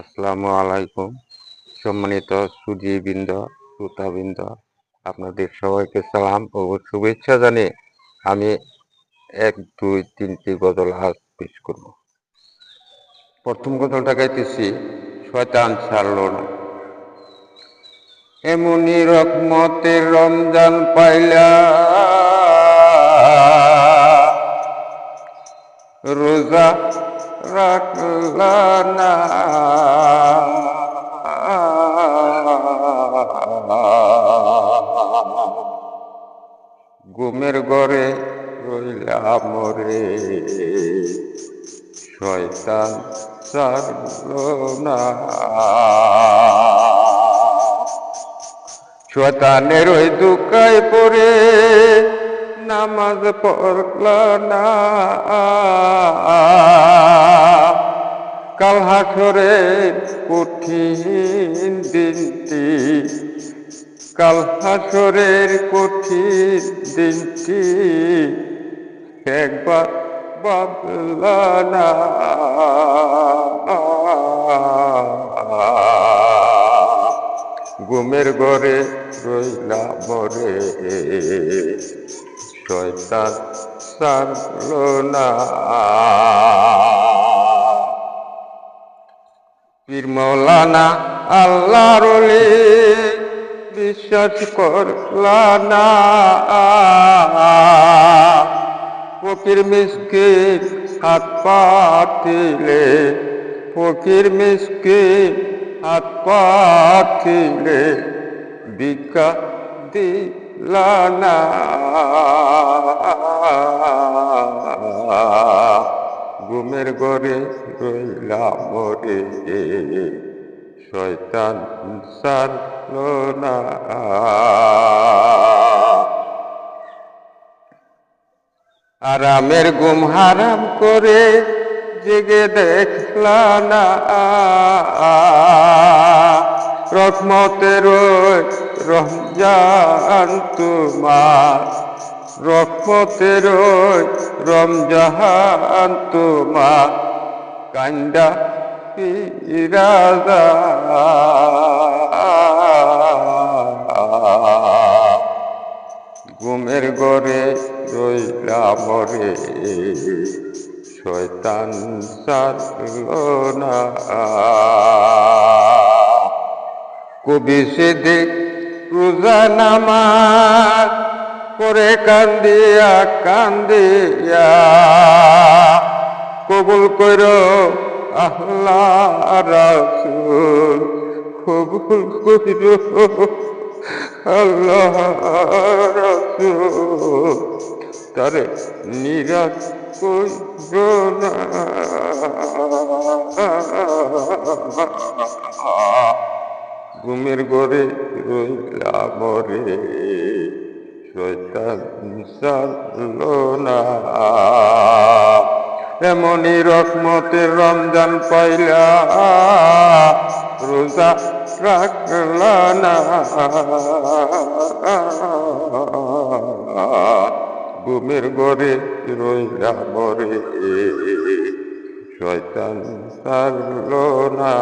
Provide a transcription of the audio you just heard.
আসসালামু আলাইকুম। সম্মানিত সুধীবৃন্দ শ্রোতাবৃন্দ, আপনাদের সবাইকে সালাম ও শুভেচ্ছা জানিয়ে আমি এক, দুই, তিনটি গজল আজ পেশ করব। প্রথম গজলটা গাইতেছি, শয়তান ছাড়ল না। এমনি রকমতের রমজান পাইলা, রোজা রাখলা না ঘুমের ঘরে রইলা মরে শয়তান ছাড়লো না। শয়তানের ওই দুকায় পড়ে নামাজ পড়ল না। কাল হাসরে কঠিন দিনটি। কাল হাসরের কঠিন দিনটি। একবার ভাবল না। ঘুমের ঘরে রইলা মরে। শয়তান সারল না। পীর মৌলানা আল্লাহ রলি বিশ্বাস করলা না ফকির হাত পাতিলে ফকির মিসকিন হাত পাতিলে ভিক্ষা দিলা না ঘুমের ঘরে রইলা মরে শয়তান সারল না। আরামের ঘুম হারাম করে জেগে দেখলা না। রহমতের রমজান তোমার, রহমতের রমজান তোমার। কান্দা রাজা ঘুমের ঘরে রইলা মরে, শয়তান না। কবি সেদে রোজা নামাজ করে কান্দিয়া কান্দিয়া। কবুল কর কবুল কর আল্লাহ রাসূল। তারে না। ঘুমের ঘরে রইলা মরে সারল না। এমনই রকমতের রমজান পাইলা রোজা রাখলা না। ঘুমের ঘরে রইলা মরে শয়তান সারল না।